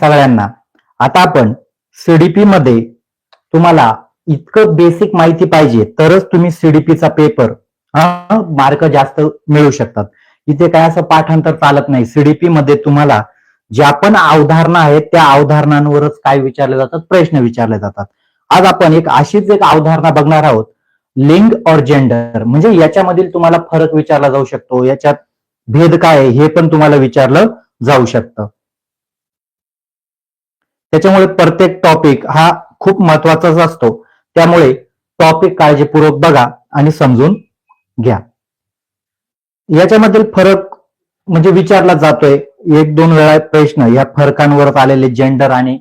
सगळ्यांना. आता आपण सीडीपी मध्ये तुम्हाला इतकं बेसिक माहिती पाहिजे तरच तुम्ही सीडीपीचा पेपर मार्क जास्त मिळू शकतात. इथे काय असं पाठांतर चालत नाही. सीडीपी मध्ये तुम्हाला ज्या पण अवधारणा आहेत त्या अवधारणांवरच काय विचारले जातात प्रश्न विचारले जातात. आज आपण एक अशीच एक अवधारणा बघणार आहोत. लिंग और जेंडर म्हणजे याच्यामधील तुम्हाला फरक विचारला जाऊ शकतो. याच्यात भेद काय आहे हे पण तुम्हाला विचारलं जाऊ शकतं. त्याच्यामुळे प्रत्येक टॉपिक हा खूप महत्वाचाच असतो. त्यामुळे टॉपिक काळजीपूर्वक बघा आणि समजून घ्या. याच्यामधील फरक म्हणजे विचारला जातोय. एक दोन वेळा प्रश्न या फरकांवरच आलेले जेंडर आणि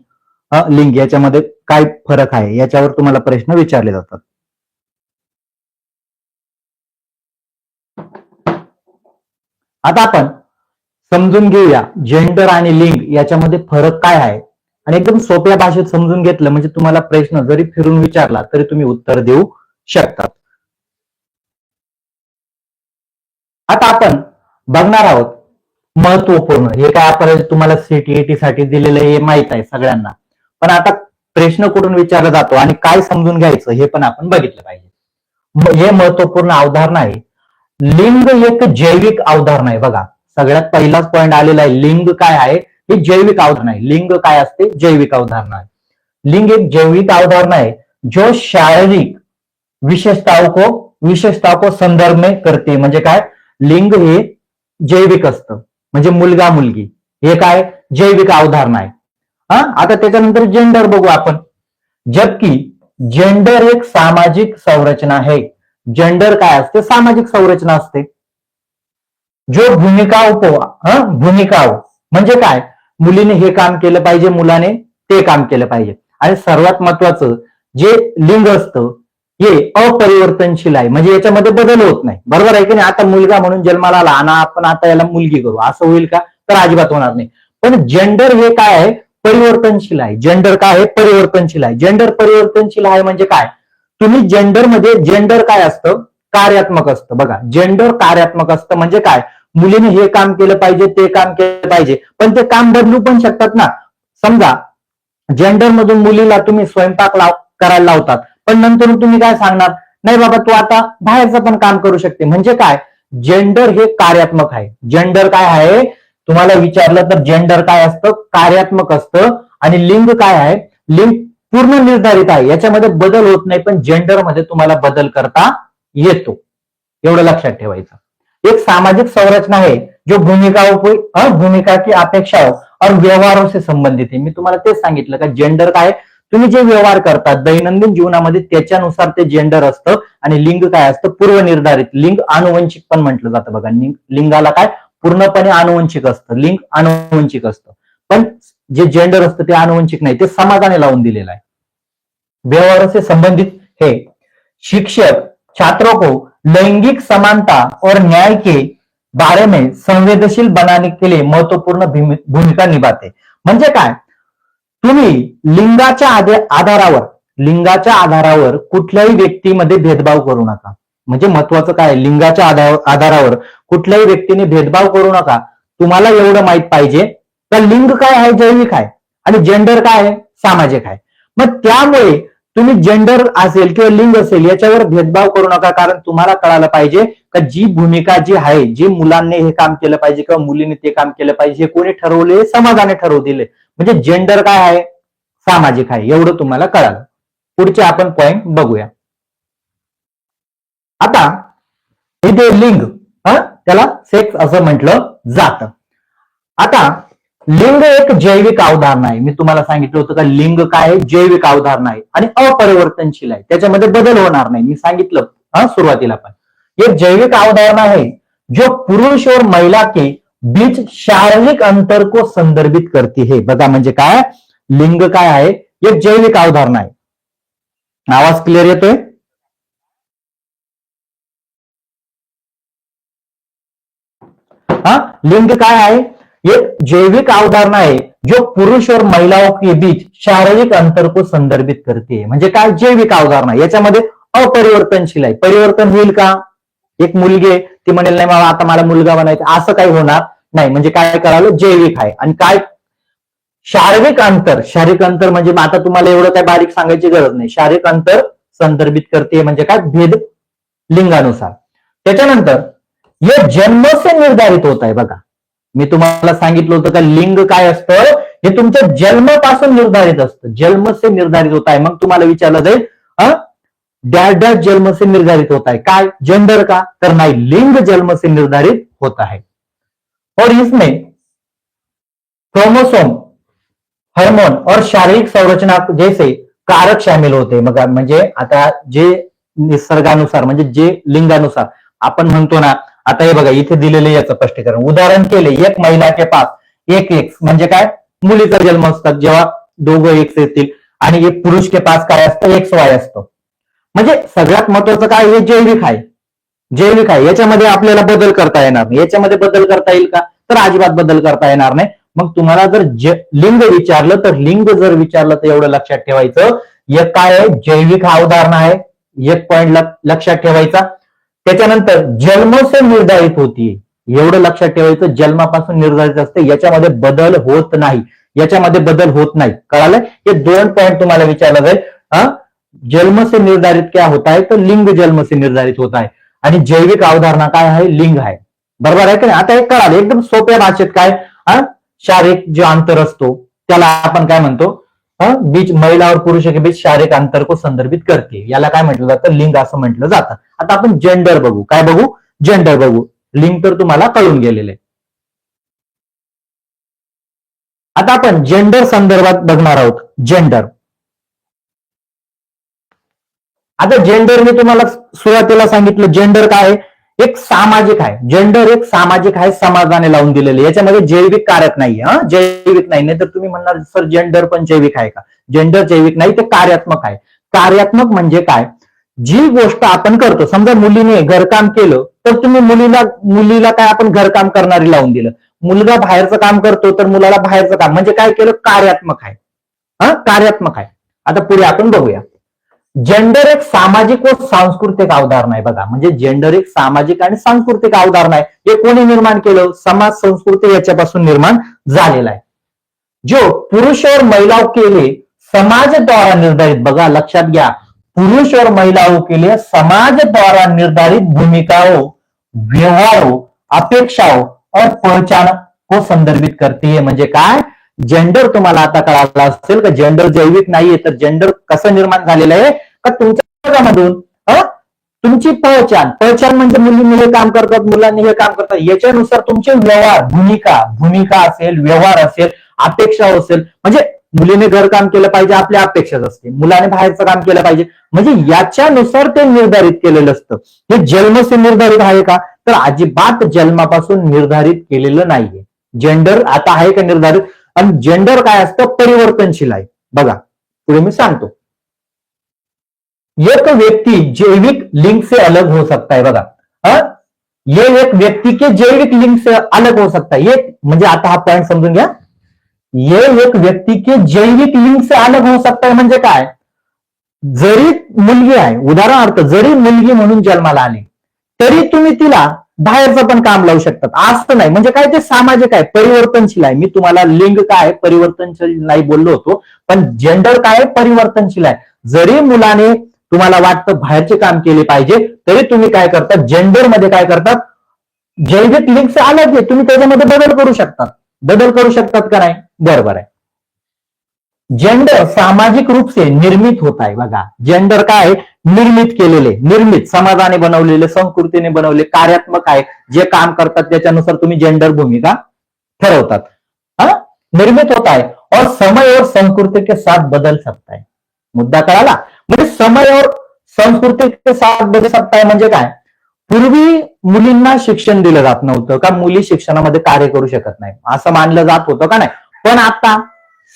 लिंग याच्यामध्ये काय फरक आहे? याच्यावर तुम्हाला प्रश्न विचारले जातात. आता आपण समजून घेऊया जेंडर आणि लिंग याच्यामध्ये फरक काय आहे? आणि एकदम सोप्या भाषेत समजून घेतलं म्हणजे तुम्हाला प्रश्न जरी फिरून विचारला तरी तुम्ही उत्तर देऊ शकतात. आता आपण बघणार आहोत महत्त्वपूर्ण हे काय आपण तुम्हाला सीटीईटी साठी दिलेलं हे माहीत आहे सगळ्यांना. पण आता प्रश्न कुठून विचारला जातो आणि काय समजून घ्यायचं हे पण आपण बघितलं पाहिजे. हे महत्त्वपूर्ण अवधारणा आहे. लिंग एक जैविक अवधारणा आहे बघा. सगळ्यात पहिलाच पॉईंट आलेला आहे. लिंग काय आहे? हे जैविक अवधारणा आहे. लिंग काय असते? जैविक अवधारणा आहे. लिंग एक जैविक अवधारणा है जो शारीरिक विशेषताओं को विशेषताओं को संदर्भ में करते. म्हणजे काय? लिंग हे जैविक असतं. म्हणजे मुलगा मुलगी. हे काय? जैविक अवधारणा आहे. हा? आता त्याच्यानंतर जेंडर बघू आपण. जबकि जेंडर एक सामाजिक संरचना आहे. जेंडर काय असते? सामाजिक संरचना असते. जो भूमिका उपवा हं, हो. म्हणजे काय? मुलीने हे काम केलं पाहिजे मुलाने ते काम केलं पाहिजे. आणि सर्वात महत्वाचं जे लिंग असतं हे अपरिवर्तनशील आहे. म्हणजे याच्यामध्ये बदल होत नाही. बरोबर आहे की नाही? आता मुलगा म्हणून जन्माला आला आणि आपण आता याला मुलगी करू. असं होईल का? तर अजिबात होणार नाही. पण जेंडर हे काय आहे? परिवर्तनशील आहे. जेंडर काय आहे? परिवर्तनशील आहे. जेंडर परिवर्तनशील आहे म्हणजे काय? तुम्ही जेंडरमध्ये जेंडर काय असतं? कार्यात्मक असतं. बघा जेंडर कार्यात्मक असतं म्हणजे काय? मुलीने हे काम केलं पाहिजे ते काम केलं पाहिजे. पण ते काम बदलू पण शकतात ना. समजा जेंडर मधून मुलीला तुम्ही स्वयंपाक लाव करायला लावतात. पण नंतर तुम्ही काय सांगणार? नाही बाबा तू आता बाहेरचं पण काम करू शकते. म्हणजे काय? जेंडर हे कार्यात्मक आहे. जेंडर काय आहे? तुम्हाला विचारलं तर जेंडर काय असतं? कार्यात्मक असतं. आणि लिंग काय आहे? लिंग पूर्ण निर्धारित आहे. याच्यामध्ये बदल होत नाही पण जेंडरमध्ये तुम्हाला बदल करता येतो. एवढं लक्षात ठेवायचं. एक सामाजिक संरचना है जो भूमिकाओं को अ, भूमिका की अपेक्षाओं हो, और व्यवहारों से संबंधित है मी तुम्हाला तेच सांगितलं का जेंडर काय तुम्ही जे व्यवहार करतात दैनंदिन जीवनामध्ये त्याच्यानुसार ते जेंडर असतं आणि लिंग काय असतं? पूर्वनिर्धारित. लिंग अनुवंशिक पण म्हटलं जातं बघा. लिंगाला काय? पूर्णपणे अनुवंशिक असतं. लिंग अनुवंशिक असतं. पण जे जेंडर असतं ते अनुवंशिक नाही ते समाजाने लावून दिलेलं आहे. व्यवहारों से संबंधित हे. शिक्षक छात्रों को हो, लैंगिक समानता और न्याय के बारे में संवेदनशील बनाने के लिए महत्त्वपूर्ण भूमिका निभाते। म्हणजे काय? तुम्ही लिंगाच्या आधे- आधारावर लिंगाच्या आधारावर कुठल्याही व्यक्तीमध्ये भेदभाव करू नका. म्हणजे महत्वाचं काय? लिंगाच्या आधारावर कुठल्याही व्यक्तीने भेदभाव करू नका. तुम्हाला एवढं माहीत पाहिजे तर लिंग काय आहे जैविक आहे? आणि जेंडर काय आहे? सामाजिक आहे. मग त्यामुळे तुम्ही जेंडर असेल किंवा लिंग असेल याच्यावर भेदभाव करू नका कारण तुम्हाला कळालं पाहिजे का जी भूमिका जी आहे जी मुलांनी हे काम केलं पाहिजे किंवा मुलीने ते काम केलं पाहिजे हे कोणी ठरवले समाजाने ठरवलेले म्हणजे जेंडर काय आहे? सामाजिक आहे एवढं तुम्हाला कळालं. पुढचे आपण पॉइंट बघूया. आता हे जे लिंग हा? त्याला सेक्स असं म्हटलं जात. आता लिंग एक जैविक अवधारणा आहे. मी तुम्हाला सांगितलं होतं का लिंग काय आहे? जैविक अवधारणा आहे. आणि अपरिवर्तनशील आहे. त्याच्यामध्ये बदल होणार नाही. मी सांगितलं हा सुरुवातीला पण. एक जैविक अवधारणा आहे जो पुरुष और महिला के बीच शारीरिक अंतर को संदर्भित करती है. बघा म्हणजे काय? लिंग काय आहे? एक जैविक अवधारणा आहे. आवाज क्लिअर येतोय? हा? लिंग काय आहे? एक जैविक अवधारणा है जो पुरुष और महिलाओं के बीच शारीरिक अंतर को संदर्भित करते है म्हणजे काय? जैविक अवधारणा याच्यामध्ये अपरिवर्तनशील आहे. परिवर्तन होईल का? एक मुलगी ती म्हणेल नाही बाबा आता मला मुलगा बनायचा असं काही होणार नाही. म्हणजे काय करावं? जैविक आहे. आणि काय? शारीरिक अंतर. शारीरिक अंतर म्हणजे आता तुम्हाला एवढं काय बारीक सांगायची गरज नाही. शारीरिक अंतर संदर्भित करते म्हणजे काय? भेद लिंगानुसार. त्याच्यानंतर हे जन्म से निर्धारित होत आहे बघा. मी तुम्हाला सांगितलं होतं का लिंग काय असतं? हे तुमच्या जन्मापासून निर्धारित असतं. जन्म से निर्धारित होत आहे. मग तुम्हाला विचारलं जाईल हा डॅश डॅश जन्म से निर्धारित होत आहे. काय? जेंडर का? तर नाही. लिंग जन्म से निर्धारित होता है और इसमें क्रोमोसोम हार्मोन और शारीरिक संरचना जैसे कारक शामिल होते. मग म्हणजे आता जे निसर्गानुसार म्हणजे जे लिंगानुसार आपण म्हणतो ना आता हे बघा इथे दिलेले याचं स्पष्टीकरण. उदाहरण केले एक महिला के पास एक. एक्स म्हणजे काय? मुलीचा जन्म असतात जेव्हा दोघं एक्स येतील आणि एक पुरुष के पास काय असतं? एक्स वाय असतं. म्हणजे सगळ्यात महत्वाचं काय? हे जैविक आहे. जैविक आहे. याच्यामध्ये आपल्याला बदल करता येणार नाही. याच्यामध्ये बदल करता येईल का? तर अजिबात बदल करता येणार नाही. मग तुम्हाला जर लिंग विचारलं तर लिंग जर विचारलं तर एवढं लक्षात ठेवायचं. एक काय आहे? जैविक हा उदाहरण आहे. एक पॉइंट लक्षात ठेवायचा. त्याच्यानंतर जन्म से निर्धारित होती. एवढं लक्षात ठेवायचं जन्मापासून निर्धारित असते. याच्यामध्ये बदल होत नाही. याच्यामध्ये बदल होत नाही. कळालं? हे दोन पॉईंट तुम्हाला विचारलं जाईल. हा जन्म से निर्धारित क्या होता है? तर लिंग जन्म से निर्धारित होता है आणि जैविक अवधारणा काय आहे? लिंग आहे. बरोबर आहे का नाही? आता हे कळालं. एकदम सोप्या भाषेत काय? हा शारीरिक जो अंतर असतो त्याला आपण काय म्हणतो? बीच महिला और पुरुष के बीच शारीरिक अंतर को संदर्भित करते. याला काय म्हटलं जातं? लिंग असं म्हटलं जातं. आता आपण जेंडर बघू. काय बघू? जेंडर बघू. लिंग तर तुम्हाला कळून गेलेले. आता आपण जेंडर संदर्भात बघणार आहोत. जेंडर आता जेंडर मी तुम्हाला सुरुवातीला सांगितलं. जेंडर काय आहे? एक सामाजिक आहे. जेंडर एक सामाजिक आहे समाजाने लावून दिलेले याच्यामध्ये जैविक कारक नाही हा? जैविक नाही. नाही तर तुम्ही म्हणणार सर जेंडर पण जैविक आहे का? जेंडर जैविक नाही ते कार्यात्मक आहे. कार्यात्मक म्हणजे काय? जी गोष्ट आपण करतो समजा मुलीने घरकाम केलं तर तुम्ही मुलीला मुलीला काय आपण घरकाम करणारी लावून दिलं? मुलगा बाहेरचं काम करतो तर मुलाला बाहेरचं काम म्हणजे काय केलं? कार्यात्मक आहे. हा? कार्यात्मक आहे. आता पुढे आपण बघूया. जेंडर एक सामाजिक व सांस्कृतिक अवधारणा आहे बघा. म्हणजे जेंडर एक सामाजिक आणि सांस्कृतिक अवधारणा आहे हे कोणी निर्माण केलं? समाज संस्कृती याच्यापासून निर्माण झालेला आहे. जो पुरुष और महिलाओं के लिए समाज द्वारा निर्धारित बघा लक्षात घ्या. पुरुष और महिलाओं के लिए समाज द्वारा निर्धारित भूमिकाओं व्यवहारों अपेक्षाओं और पहचान को संदर्भित करते है. म्हणजे काय? जेंडर तुम्हाला आता कळाला असेल का? जेंडर जैविक नाहीये तर जेंडर कसं निर्माण झालेलं आहे? का तुमच्या समाजामधून तुमची पहचान पहचान म्हणजे मुलींनी हे काम करतात मुलांनी हे काम करतात. याच्यानुसार तुमचे व्यवहार भूमिका भूमिका असेल व्यवहार असेल अपेक्षा असेल म्हणजे मुलीने घरकाम केलं पाहिजे आपल्या अपेक्षाच असते मुलाने बाहेरचं काम केलं पाहिजे. म्हणजे याच्यानुसार ते निर्धारित केलेलं असतं. हे जन्मसे निर्धारित आहे का? तर अजिबात जन्मापासून निर्धारित केलेलं नाहीये. जेंडर आता आहे का निर्धारित? आणि जेंडर काय असतं? परिवर्तनशील आहे. बघा पुढे मी सांगतो. एक व्यक्ति जैविक लिंग से अलग हो सकता है बघा. ये एक व्यक्ति के जैविक लिंग से अलग हो सकता है. ये म्हणजे आता हा पॉइंट समजून घ्या. ये एक व्यक्ति के जैविक लिंग से अलग हो सकता है म्हणजे काय? जरी मुलगी आहे उदाहरणार्थ जरी मुलगी म्हणून जन्माला आली तरी तुम्ही तिला बाहेरचं पण काम लावू शकतात. असं नाही. म्हणजे काय ते सामाजिक आहे परिवर्तनशील आहे. मी तुम्हाला लिंग काय परिवर्तनशील नाही बोललो होतो पण जेंडर काय परिवर्तनशील आहे. जरी मुलाने तुम्हाला वाटतं बाहेरचे काम केले पाहिजे, तरी तुम्ही काय करता? जेंडर मध्ये काय करतात जैविक लिंग से अलग आहे तुम्ही बदल करू शकतात. बदल करू शकतात का बरोबर आहे. जेंडर सामाजिक रूप से निर्मित होत आहे बघा. जेंडर काय? निर्मित केलेले, निर्मित, समाजाने बनवलेले, संस्कृतीने बनवले, कार्यात्मक आहे. जे काम त्याच्यानुसार तुम्ही जेंडर भूमिका ठरवतात. हा? निर्मित होत आहे. और समय और संस्कृती के साथ बदल सकता है. मुद्दा कळाला? म्हणजे समय और संस्कृती के साथ बदल सकता है म्हणजे काय? पूर्वी मुलींना शिक्षण दिलं जात नव्हतं का मुली शिक्षणामध्ये कार्य करू शकत नाही. असं मानलं जात होतं का नाही? पण आता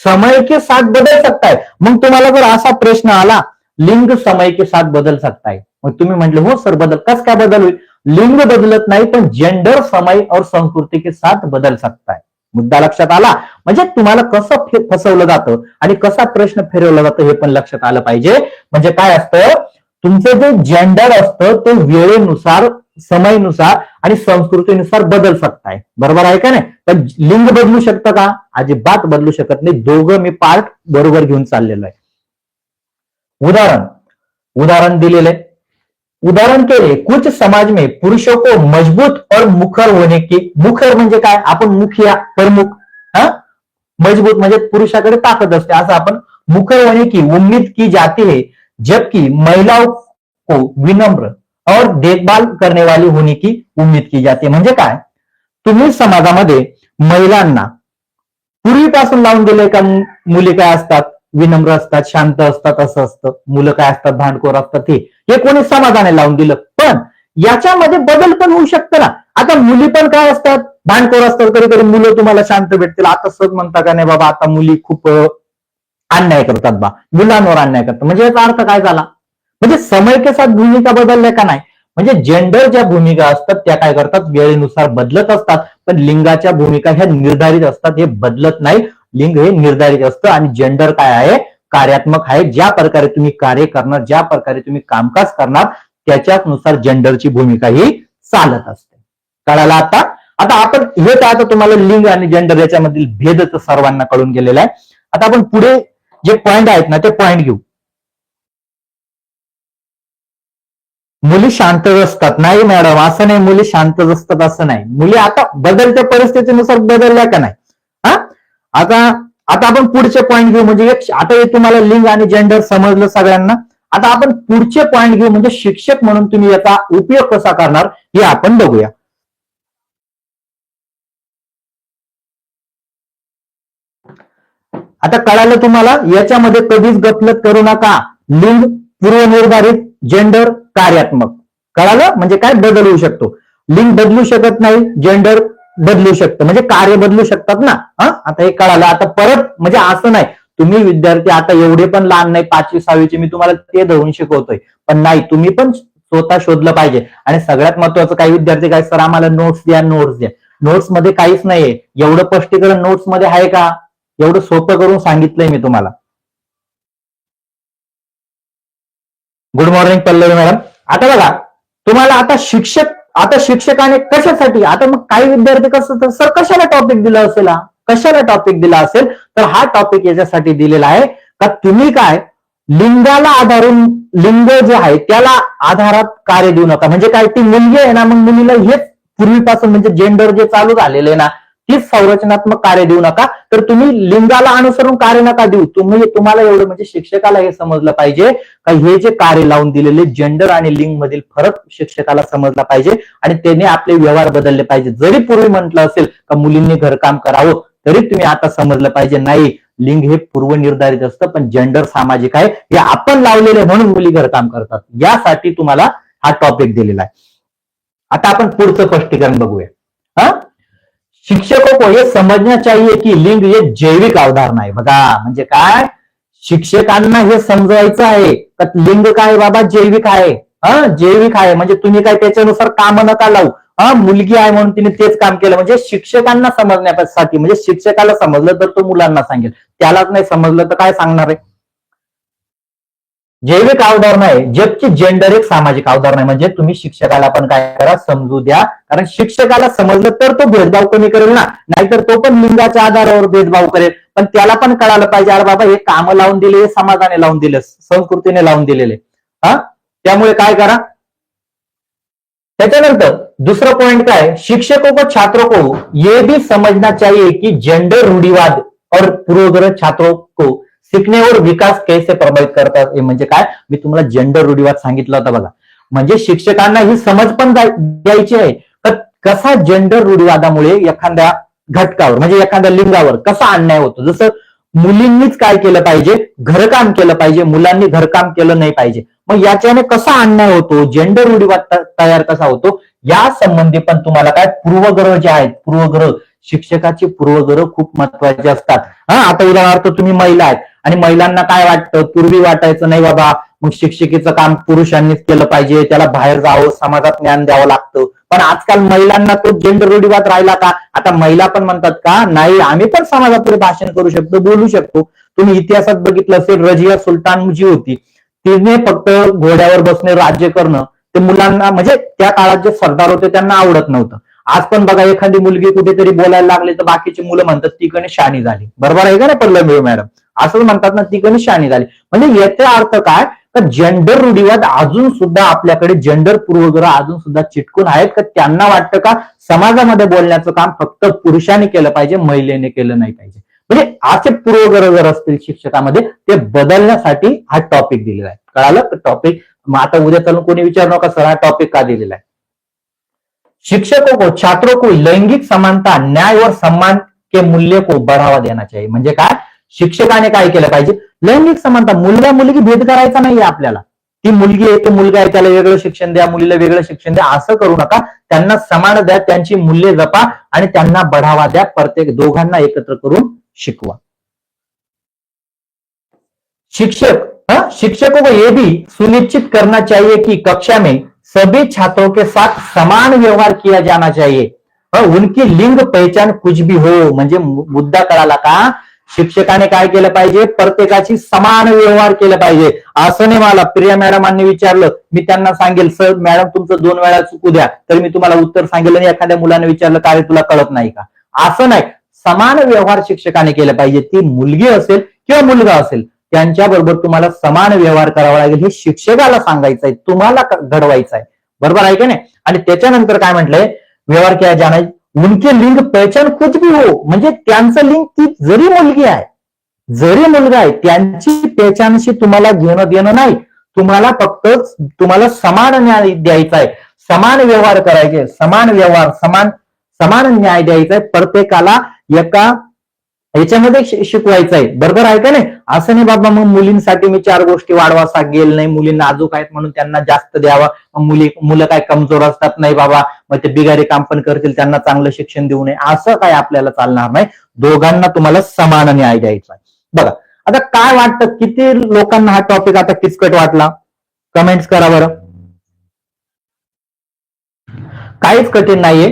समय के साथ बदल सकताय मग तुम्हाला जर असा प्रश्न आला लिंग समय के साथ बदल सकताय मग तुम्ही म्हटले हो सर बदल कस काय बदल होईल? लिंग बदलत नाही पण जेंडर समय और संस्कृती के साथ बदल सकताय मुद्दा लक्षात आला? म्हणजे तुम्हाला कसं फसवलं जातं आणि कसा प्रश्न फिरवला जातो हे पण लक्षात आलं पाहिजे. म्हणजे काय असतं? तुमचं जे जेंडर असतं ते वेळेनुसार समयनुसार आणि संस्कृतीनुसार बदल सकताय बरोबर आहे का नाही? तर लिंग बदलू शकतं का? अजिबात बदलू शकत नाही. दोघं मी पार्ट बरोबर घेऊन चाललेलो आहे. उदाहरण. उदाहरण दिलेले उदाहरण के लिए, कुछ समाज में पुरुषों को मज़बूत और मुखर होने की, मुखर म्हणजे मुखिया प्रमुख, हा? मज़बूत म्हणजे पुरुषाकडे मुखर होने की, उम्मीद की जाती है जबकि महिलाओं को विनम्र और देखभाल करने वाली होने की, उम्मीद की जाते काय? तुम्ही समाजामध्ये महिलांना पूर्वीपासून लावून दिले का? विनम्र असतात शांत असतात असं असतं. मुलं काय असतात भांडखोर असतात हे हे कोणी समाजाने लावून दिलं? पण याच्यामध्ये बदल पण होऊ शकतं ना. आता मुली पण काय असतात? भांडखोर असतात कधी कधी मुलं तुम्हाला शांत भेटतील. आता सहज म्हणता का नाही बाबा आता मुली खूप अन्याय करतात बा. मुलांवर अन्याय करतात. म्हणजे याचा अर्थ काय झाला? म्हणजे समय के साथ भूमिका बदलल्या का नाही? म्हणजे जेंडर ज्या भूमिका असतात त्या काय करतात? वेळेनुसार बदलत असतात. पण लिंगाच्या भूमिका ह्या निर्धारित असतात हे बदलत नाही. लिंग हे निर्धारित असतं आणि जेंडर काय आहे? कार्यात्मक आहे. ज्या प्रकारे तुम्ही कार्य करणार ज्या प्रकारे तुम्ही कामकाज करणार त्याच्यानुसार जेंडरची भूमिका ही चालत असते. कळाला आता? आता आपण हे तर आता तुम्हाला लिंग आणि जेंडर याच्यामधील भेद तर सर्वांना कळून गेलेला आहे. आता आपण पुढे जे पॉइंट आहेत ना ते पॉइंट घेऊ. मुली शांतच असतात. नाही मॅडम असं नाही. मुली शांतच असतात असं नाही. मुली आता बदलत्या परिस्थितीनुसार बदलल्या का नाही? आता आता आपण पुढचे पॉईंट घेऊ. म्हणजे आता हे तुम्हाला लिंग आणि जेंडर समजलं सगळ्यांना. आता आपण पुढचे पॉईंट घेऊ. म्हणजे शिक्षक म्हणून तुम्ही याचा उपयोग कसा करणार हे आपण बघूया. आता कळालं तुम्हाला? याच्यामध्ये कधीच गफलत करू नका. लिंग पूर्वनिर्धारित जेंडर कार्यात्मक. कळालं? म्हणजे काय बदल होऊ शकतो? लिंग बदलू शकत नाही जेंडर बदलू शकतं. म्हणजे कार्य बदलू शकतात ना? हा? आता हे कळालं. आता परत म्हणजे असं नाही. तुम्ही विद्यार्थी आता एवढे पण लहान नाही पाचवी सहावीचे मी तुम्हाला ते धरून शिकवतोय. पण नाही तुम्ही पण स्वतः शोधलं पाहिजे. आणि सगळ्यात महत्वाचं काही विद्यार्थी काय सर आम्हाला नोट्स द्या नोट्स द्या. नोट्समध्ये काहीच नाहीये. एवढं स्पष्टीकरण नोट्समध्ये आहे का? एवढं सोपं करून सांगितलंय मी तुम्हाला. Good morning Pallavi madam. आता बघा तुम्हाला आता शिक्षक आता शिक्षकाने कशासाठी आता मग काही विद्यार्थी कसं तर सर कशाला टॉपिक दिला असेल हा? कशाला टॉपिक दिला असेल? तर हा टॉपिक याच्यासाठी दिलेला आहे. का तुम्ही काय लिंगाला आधारून लिंग जे आहे त्याला आधारात कार्य देऊ नका. म्हणजे काय ती मुलगी आहे ना मग मुलीला हेच पूर्वीपासून म्हणजे जेंडर जे चालू झालेलं आहे ना तीच संरचनात्मक कार्य देऊ नका. तर तुम्ही लिंगाला अनुसरून कार्य नका देऊ. तुम्ही तुम्हाला एवढं म्हणजे शिक्षकाला हे समजलं पाहिजे का हे जे कार्य लावून दिलेले जेंडर आणि लिंग मधील फरक शिक्षकाला समजला पाहिजे आणि त्याने आपले व्यवहार बदलले पाहिजे. जरी पूर्वी म्हटलं असेल का मुलींनी घरकाम करावं तरी तुम्ही आता समजलं पाहिजे नाही लिंग हे पूर्वनिर्धारित असतं पण जेंडर सामाजिक आहे. हे आपण लावलेले म्हणून मुली घरकाम करतात. यासाठी तुम्हाला हा टॉपिक दिलेला आहे. आता आपण पुढचं स्पष्टीकरण बघूया. हा? शिक्षकों को ये समझना चाहिए कि लिंग ये जैविक अवधारणा आहे बघा म्हणजे काय? शिक्षकांना हे समजायचं आहे का लिंग काय बाबा? जैविक आहे. हा? जैविक आहे. म्हणजे तुम्ही काय त्याच्यानुसार काम नका लावू. हा? मुलगी आहे म्हणून तिने तेच काम केलं. म्हणजे शिक्षकांना समजण्यासाठी म्हणजे शिक्षकाला समजलं तर तो मुलांना सांगेल. त्यालाच नाही समजलं तर काय सांगणार आहे? जैविक अवधारणा आहे जगची जेंडर एक सामाजिक अवधारणा आहे म्हणजे तुम्ही शिक्षकाला पण काय करा समजू द्या. कारण शिक्षकाला समजलं तर तो भेदभाव कमी करेल ना. नाहीतर तो पण लिंगाच्या आधारावर भेदभाव करेल. पण त्याला पण कळालं पाहिजे अरे बाबा हे कामं लावून दिले हे समाजाने लावून दिले संस्कृतीने लावून दिलेले. हा? त्यामुळे काय करा? त्याच्यानंतर दुसरा पॉइंट काय? शिक्षकों को छात्रों को ये भी समझना चाहिए कि जेंडर रूढ़िवाद और पूर्वग्रह छात्रों को शिकण्यावर विकास कैसे प्रभावित करतात हे म्हणजे काय? मी तुम्हाला जेंडर रूढीवाद सांगितला होता बघा. म्हणजे शिक्षकांना ही समज पण द्यायची आहे. तर कसा जेंडर रूढीवादामुळे एखाद्या घटकावर म्हणजे एखाद्या लिंगावर कसा अन्याय होतो? जसं मुलींनीच काय केलं पाहिजे? घरकाम केलं पाहिजे. मुलांनी घरकाम केलं नाही पाहिजे. मग याच्याने कसा अन्याय होतो? जेंडर रूढीवाद तयार कसा होतो? या संबंधी पण तुम्हाला काय? पूर्वग्रह जे आहेत पूर्वग्रह शिक्षकाचे पूर्वग्रह खूप महत्त्वाचे असतात. हा आता उदाहरणार्थ तुम्ही महिला आहेत. आणि महिलांना काय वाटतं? पूर्वी वाटायचं नाही बाबा मग शिक्षिकेचं काम पुरुषांनीच केलं पाहिजे त्याला बाहेर जावं समाजात ज्ञान द्यावं लागतं. पण आजकाल महिलांना तो जेंडर रूढीवाद राहिला का? आता महिला पण म्हणतात का नाही आम्ही पण समाजापुढे भाषण करू शकतो बोलू शकतो. तुम्ही इतिहासात बघितलं असेल रजिया सुलतान जी होती. तिने फक्त घोड्यावर बसणे राज्य करणं ते मुलांना म्हणजे त्या काळात जे सरदार होते त्यांना आवडत नव्हतं. आज पण बघा एखादी मुलगी कुठेतरी बोलायला लागली तर बाकीची मुलं म्हणतात ती कणी शाणी झाली. बरोबर आहे का नाही पल्लवी हो मॅडम? असं म्हणतात ना ती कणी शाणी झाली. म्हणजे याचा अर्थ काय? तर जेंडर रूढीवाद अजून सुद्धा आपल्याकडे जेंडर पूर्वग्रह अजून सुद्धा चिटकून आहेत. का त्यांना वाटतं का समाजामध्ये बोलण्याचं काम फक्त पुरुषांनी केलं पाहिजे महिलेने केलं नाही पाहिजे? म्हणजे असे पूर्वग्रह जर असतील शिक्षकामध्ये ते बदलण्यासाठी हा टॉपिक दिलेला आहे. कळालं? टॉपिक मग आता उद्या चालून कोणी विचारू नका सर हा टॉपिक का दिलेला आहे? शिक्षकों को छात्रों को लैंगिक समानता न्याय और सम्मान के मूल्य को बढ़ावा देना चाहिए. म्हणजे काय? शिक्षकाने काय केलं पाहिजे? लैंगिक समानता मुलगा मुलगी भेद करायचा नाहीये आपल्याला. ती मुलगी आहे तो मुलगा आहे त्याला वेगळं शिक्षण द्या मुलीला वेगळं शिक्षण द्या असं करू नका. त्यांना समान द्या त्यांची मूल्ये जपा आणि त्यांना बढावा द्या. प्रत्येक दोघांना एकत्र करून शिकवा. शिक्षक हा? शिक्षकों को ये भी सुनिश्चित करना चाहिए कि कक्षा में सभी छात्रों के साथ समान व्यवहार किया जाना चाहिए. उनकी लिंग पहचान कुछ भी हो म्हणजे मुद्दा कळाला का? शिक्षकाने काय केलं पाहिजे? प्रत्येकाशी समान व्यवहार केला पाहिजे. असं नाही मला प्रिया मॅडमांनी विचारलं. मी त्यांना सांगेल सर मॅडम तुमचं दोन वेळा चुकू द्या. तर मी तुम्हाला उत्तर सांगेल आणि एखाद्या मुलाने विचारलं काय रे, तुला कळत नाही का? असं नाही. समान व्यवहार शिक्षकाने केला पाहिजे. ती मुलगी असेल किंवा मुलगा असेल त्यांच्या बरोबर तुम्हाला समान व्यवहार करावा लागेल. हे शिक्षकाला सांगायचं आहे तुम्हाला घडवायचं आहे बरोबर आहे का नाही? आणि त्याच्यानंतर काय म्हटलंय? व्यवहार केला जाणार उनके लिंग पहचान खुद भी हो म्हणजे त्यांचं लिंग ती जरी मुलगी आहे जरी मुलगा आहे त्यांची पहचानशी तुम्हाला घेणं देणं नाही. तुम्हाला फक्त तुम्हाला समान न्याय द्यायचा आहे. समान व्यवहार करायचे समान व्यवहार समान समान न्याय द्यायचा आहे. प्रत्येकाला एका याच्यामध्ये शिकवायचं आहे. बरोबर आहे का नाही? असं नाही बाबा मग मुलींसाठी मी चार गोष्टी वाढवा सांगेल नाही मुली नाजूक आहेत म्हणून त्यांना जास्त द्यावा. मग मुली मुलं काय कमजोर असतात नाही बाबा मग ते बिगारी काम पण करतील त्यांना चांगलं शिक्षण देऊ नये. असं काय आपल्याला चालणार नाही. दोघांना तुम्हाला समान न्याय द्यायचा बघा आता काय वाटतं? किती लोकांना हा टॉपिक आता किचकट वाटला? कमेंट्स करा बरं. काहीच कठीण नाहीये.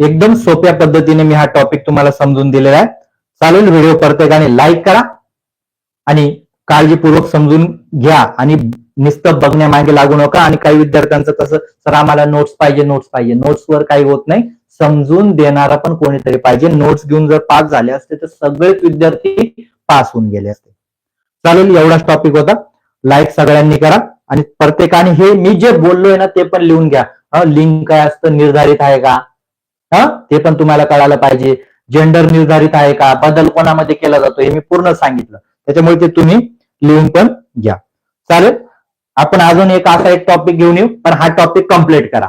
एकदम सोप्या पद्धतीने मी हा टॉपिक तुम्हाला समजून दिलेला आहे. चालेल व्हिडिओ प्रत्येकाने लाईक करा आणि काळजीपूर्वक समजून घ्या आणि नुसतं बघण्यामागे लागू नका आणि काही विद्यार्थ्यांचं तसं सर आम्हाला नोट्स पाहिजे नोट्स पाहिजे. नोट्सवर काही होत नाही. समजून देणारा पण कोणीतरी पाहिजे. नोट्स घेऊन जर पास झाले असते तर सगळेच विद्यार्थी पास होऊन गेले असते. चालेल एवढाच टॉपिक होता. लाईक सगळ्यांनी करा आणि प्रत्येकाने हे मी जे बोललोय ना ते पण लिहून घ्या. लिंक काय असतं निर्धारित आहे का? हा ते पण तुम्हाला कळायला पाहिजे. जेंडर निर्धारित आहे का? बदल कोणामध्ये केला जातो? हे मी पूर्ण सांगितलं. त्याच्यामुळे ते तुम्ही लिहून पण घ्या. चालेल? आपण अजून एक असा एक टॉपिक घेऊन येऊ पण हा टॉपिक कंप्लीट करा.